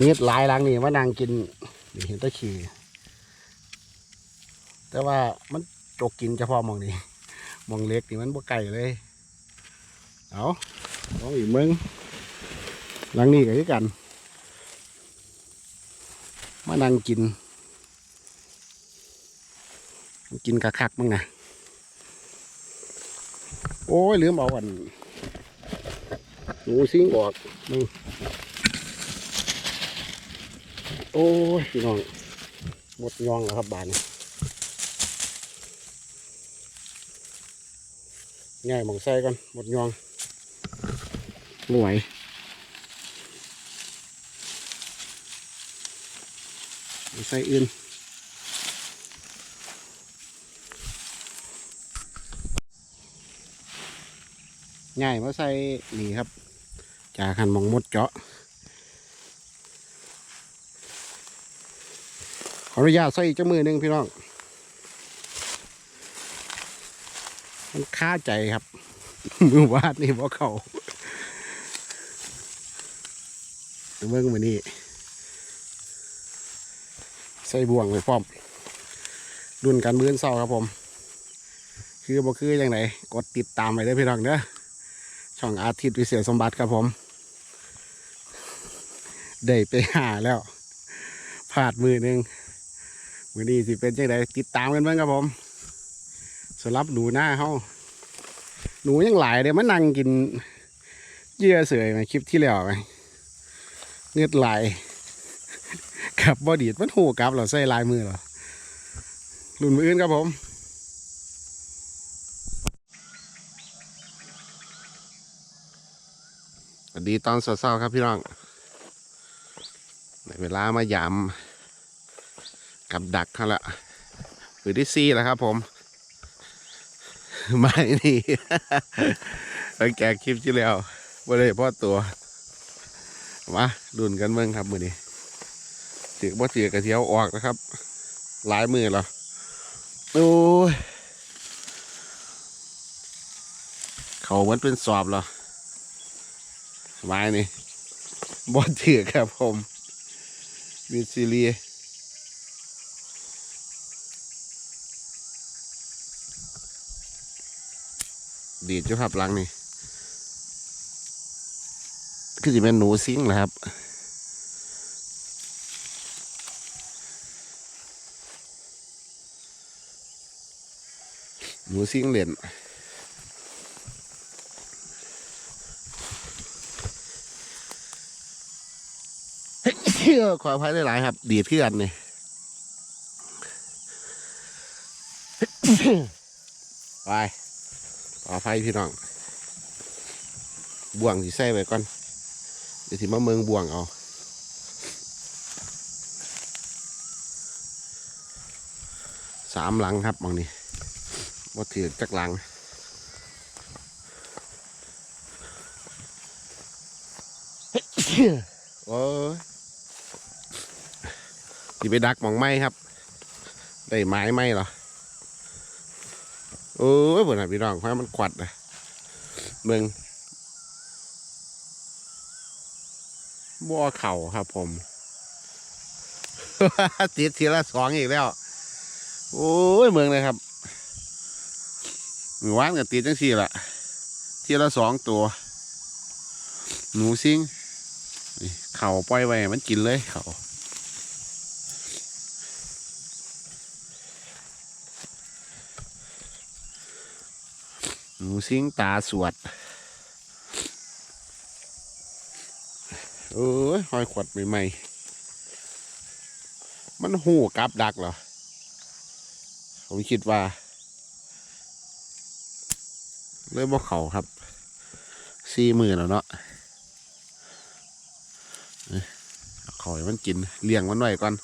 นี่หลายหลังนี่ว่านางกินนี่เห็นตะขี่แต่ว่ามันจกกินเฉพาะมองนี้หมองเล็กนี่มันบ่ไก่เลย เอาลองอีกมึงหลังนี้ก็คือกัน มานั่งกิน กินกระคักๆมึงนะโอ้ยลืมเอาอันหนูซิงออกมึง โอ้ยพี่น้องหมดยองแล้วครับบานง่ายมองใส่ก่อนหมดยองไม่ไหวหม้องใส่อื่นง่ายมาใส่นี่ครับจากหันมองมดเจาะ ออนุญาตใส่อีกเจ้ามือหนึ่งพี่น้อง มันค่าใจครับ มือวาดนี่บ่เขาเมื่อวันนี้ ใส่บ่วงไปพร้อมรุ่นกันมื้อนเศร้าครับผม คือบ่คือยังไงกดติดตามไปได้พี่น้องเด้อช่องอาทิตย์วิเศษสมบัติครับผม ได้ไปหาแล้วพลาดมือหนึ่ง มือนี้สิเป็นจังไดติดตามกันเบ้างครับผมสำหรับหนูหน้าเขาหนูยังหลายเลยมันนั่งกินเยื่อเสือยไหมคลิปที่แล้วไหมเงือดไหลายกับบอดีดมันหูกับเหราใส่ลายมือเหรอรุ่นมืออื่นครับผมสวัสดีตอนเช้าๆครับพี่น้องในเวลามายาม กับดักเขาละปืนที่ซี่แล้วครับผมไม่นี่ไปแกะคลิปที่แล้วบ่ได้พ่อตัวมาดุนกันเมืองครับมือนี้ถือบ่ถือกระเทียวออกนะครับ หลายมือแล้วโอ้ยเขาเหมือนเป็นสอบเหรอไม้นี่บอลถือครับผมวิซิลี ดีดเจ้าครับหลังนี่คือจะเป็นหนูซิงนะครับหนูซิงเหรียญขออภัยได้หลายๆครับ ดีดเพื่อนนี่ ไปขออภัยพี่น้อง บ่วงสิใส่ไว้ก่อน เดี๋ยวสิมาเมืองบ่วงเอาสามหลังครับบางนี้ว่าถือจักหลังโอ้ยสิไปดักมองไม้ครับ ได้ไม้ไม้เหรอ โอ้ยเปิดหพี่น้องเพรามันขวัดนะเมืองบัวเข่าครับผมติดทีละสองอีกแล้ว โอ้ยเมืองเลยครับมือวานกับติดจังสี่ละทีละสองตัว หนูซิงเข่าปล่อยไว้มันกินเลยเข่า ซิงตาสวด เอ้ยหอยขวดใหม่ๆมันหูกลับดักเหรอ ผมคิดว่าเลยบ่เขาครับสี่มือแล้วเนาะเอ้ยเอาเขาให้มันกินเลี้ยงมันไว้ก่อน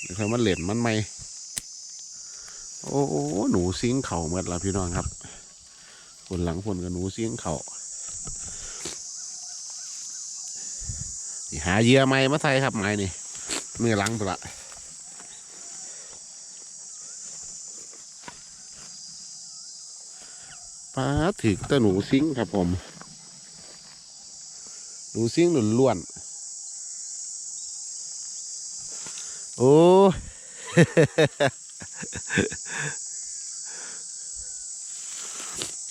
เดี๋ยวค่อยมันเหล่นมันไม่ โอ้โหหนูซิงเข่าเมื่อละพี่น้องครับผลหลังผลกับหนูซิงเข่าหาเยื่อไม้มาใส่ครับไม้นี่เมื่อหลังตัวละป้าถึกตะหนูซิงครับผม หนูซิงหนุนล้วน โอ้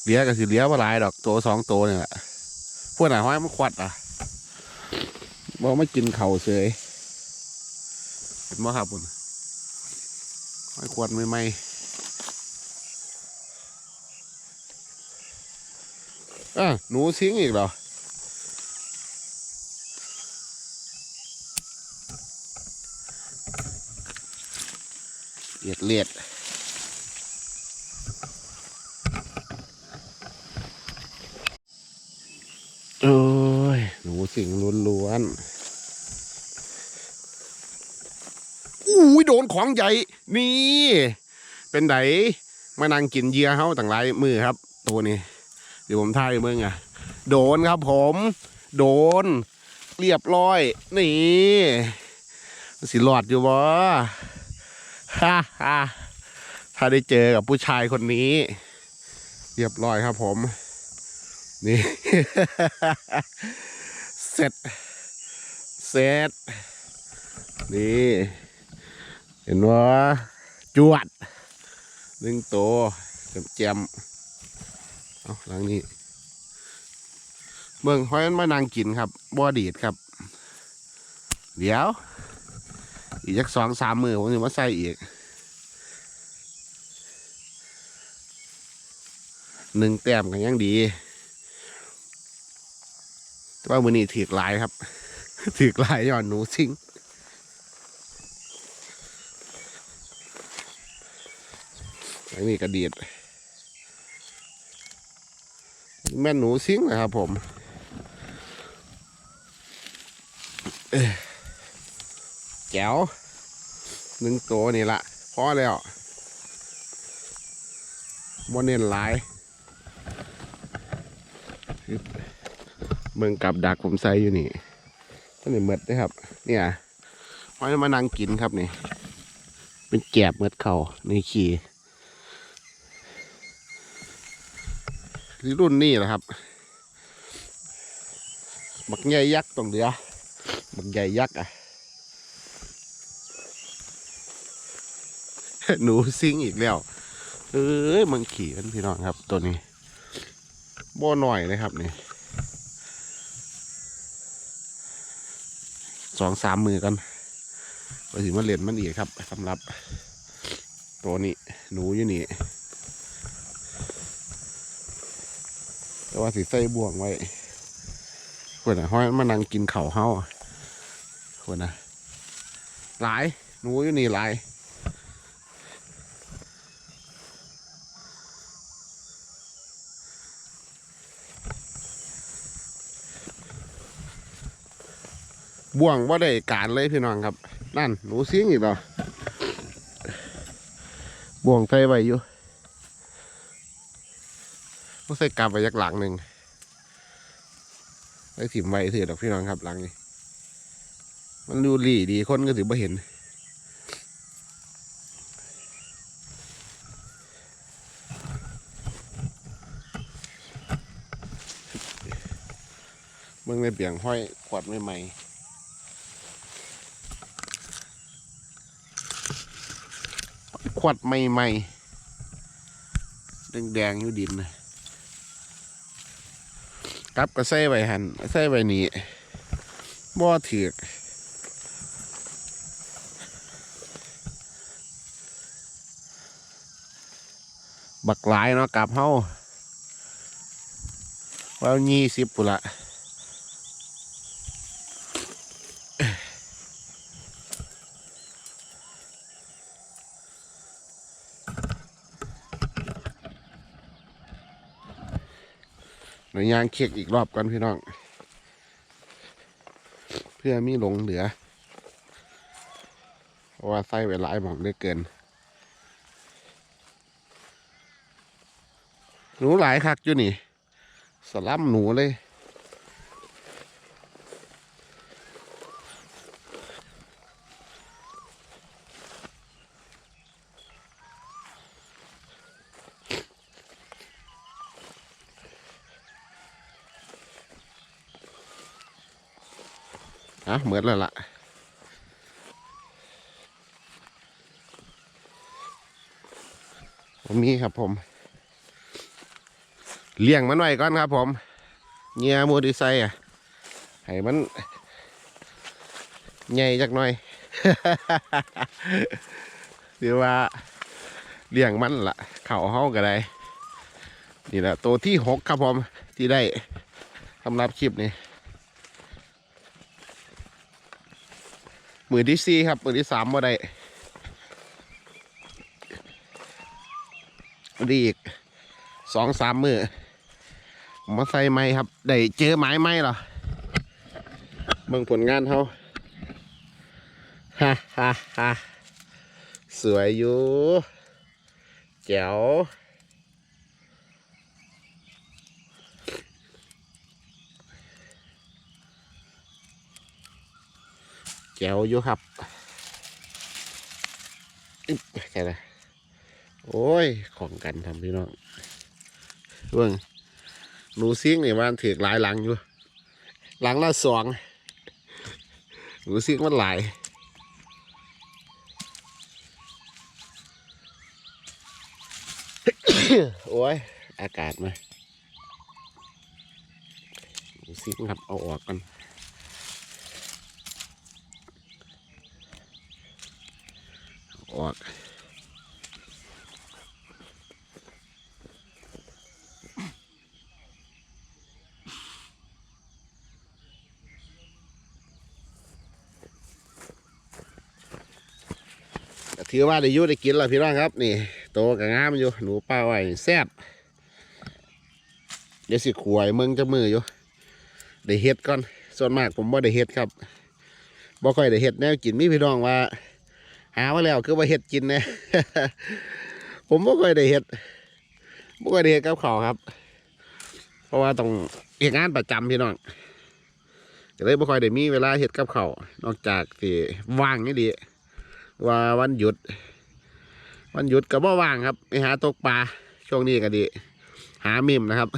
เลี้ยก็สิเลี้ยว่าหลายดอกตัวสองตัวเนี่ยแหละพวกไหนห้อยมันควัดอะบอกไม่กินเข่าเสยเห็นบ่ครับคุณห้อยควัดไม่ไหมอะหนูซิงอีกเหรอ ลียดเลียดโอ้ย หนูสิงล้วนๆอุ้ยโดนของใหญ่ นี่ เป็นไดมานั่งกินเยื่อเฮาต่างหลายมือครับ ตัวนี้เดี๋ยวผมทายมึงอะ โดนครับผม โดน เรียบร้อย นี่สิหลอดอยู่บ่ ฮ่าฮ่าถ้าได้เจอกับผู้ชายคนนี้ เรียบร้อยครับผม นี่ เสร็จ เสร็จ นี่ เห็นว่าจวดหนึ่งตัวเจ็มเจมเอาหลังนี้เบิ่งห้อยมันมานั่งกินครับบ่ดีดครับ เดี๋ยว อีกสักสองสามมือผมจะมาใส่อีกหนึ่งแต้มกันยังดี แต่ว่ามือนี้ถือกลายครับ ถือกลายย้อนหนูซิงไอ้นี่กระเดียดแม่หนูซิงนะครับผม เออ แจ๋วหนึ่งตัวนี่ละพอแล้วบนเน้นหลายเมืองกับดักผมใส่อยู่นี่ต้นนี่เมดนะครับ เนี่ยไว้มานั่งกินครับนี่ เป็นแกบเมดเขาในขี่รุ่นนี้แหละครับบักใหญ่ยักษ์ตรงเดียวบักใหญ่ยักษ์อะ หนูซิงอีกแล้ว เอ้ยมันขี่กันพี่น้องครับ ตัวนี้บ่หน่อยเลยครับนี่สองสามมือกันไปถึงมาเล่นมันอีกครับสำหรับ ตัวนี้ หนูอยู่นี่แต่ว่าสีใส่บ่วงไว้คนน่ะห้อยมานั่งกินเข่าเฮาคนน่ะหลายหนูอยู่นี่หลาย บ่วงว่าได้การเลยพี่น้องครับ นั่นหนูซิงอีกเหรอบ่วงใส่ไว้อยู่ก็ใส่กลับไปยักหลังหนึ่งไอ้ถิ่มไว้เถือดอกพี่น้องครับหลังนี้ มันดูหลีดีคนก็ถือบ่เห็นเมืองในเบี่ยงห้อยขวดใหม่ๆ ขวดใหม่ๆแดงๆอยู่ดินนะกลับก็ใส่ไว้หันใส่ไว้นี่บ่ถือกบักหลายเนาะกับเฮาว่ายี่สิบปุละ วยยางเค็กอีกรอบกันพี่น้อง เพื่อมีหลงเหลือเพราะว่าไส้ไว้หลายหมองได้เกิน หนูหลายคักอยู่นี่ สลัมหนูเลย อะเหมือนแล้วล่ะผมมีครับผม เลี้ยงมันไว้ก่อนครับผมเงียมูดีไซอะให้มันใหญ่จักหน่อยหรือว่าเลี้ยงมันละเข่าเฮาก็ได้ นี่แหละตัวที่หกครับผม ที่ได้สำหรับคลิปนี้ มือที่สี่ครับ มือที่สามมาได้อันนี้อีกสองสามมือผมมาใส่ไม้ครับ ได้เจอไม้ไมเหรอเบิ่งผลงานเขาฮ่าฮ่าฮ่าสวยอยู่แจ๋ว แจ๋วอยู่ครับอึ๊บแค่ไหนโอ้ย ของกันทำพี่น้องเบิ่งหนูซิ่งนี่มันถือหลายหลังอยู่ หลังละสองหนูซิ่งมันหลายโอ้ย อากาศมาหนูซิ่งครับเอาออกกัน ออกถือว่าได้ยุได้กินแล้วพี่น้องครับ นี่โตกับงามอยู่หนูป้าไว้แซ่บเดี๋ยวสิขวยเมืองจะมืออยู่ได้เฮ็ดก่อนส่วนมากผมบ่ได้เฮ็ดครับบ่ค่อยได้เฮ็ดแนวกินมีพี่น้องว่า หามาแล้วคือว่าเฮ็ดกินนะผมบ่เคยได้เฮ็ดบ่เคยได้เฮ็ดกับเขาครับ เพราะว่าต้องเฮ็ดงานประจำพี่น้องก็เลยบ่ค่อยได้มีเวลาเฮ็ดกับเขานอกจากที่ว่างนี่ดีว่าวันหยุด วันหยุดก็บ่ว่างครับไปหาตกปลาช่วงนี้ก็ดี หามิมนะครับ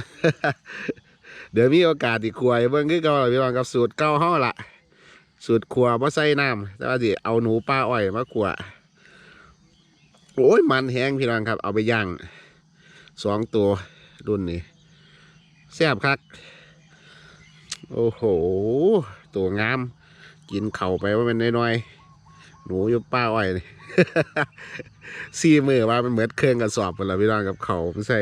เดี๋ยวมีโอกาสที่ครัวให้เบิ่งคือเก่าล่ะพี่น้องกับสูตรเก่าเฮาละ สูตรครัวบ่ใส่น้ำแต่ว่าสิเอาหนูปลาอ้อยมาขัวโอ้ยมันแห้งพี่น้องครับ เอาไปย่างสองตัวรุ่นนี้แซ่บคักโอ้โห ตัวงาม กินเข่าไปว่าเป็นน้อยๆหนูอยู่ป้าอ้อยนี่ซี่มือว่ามันเหมือนเครื่องกระสอบหมดแล้วพี่น้องกับเขาไม่ใส่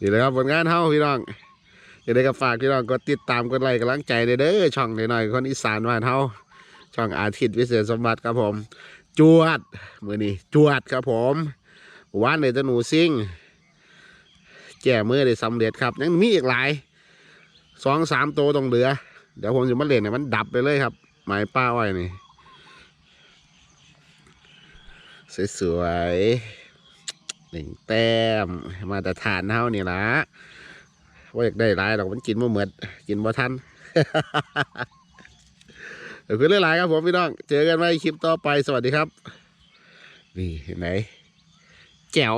นี่เลยครับผลงานเฮาพี่น้อง อย่าได้กับฝากพี่น้องกดติดตามกดไลค์กำลังใจเด้อเด้อช่องหน่อยๆคนอีสานบ้านเฮาช่องอาทิตย์วิเศษสมบัติครับผม จวดมือนี้จวดครับผมว่านเลยจะหนูซิ่งแก่มือได้สำเร็จครับ ยังมีอีกหลายสองสามตัวต้องเหลือ เดี๋ยวผมจะมาเล่นเนี่ยมันดับไปเลยครับไม้ป้าอ้อยนี่สวยๆหนึ่งแต้มมาแต่ทานเท่านี่ละ ว่าอยากได้หลายหรอกมันกินมาเหมือนกินมาทันเดี๋ยวคือหลายๆครับผมพี่น้อง เจอกันไว้คลิปต่อไปสวัสดีครับ นี่เห็นไหมแจ๋ว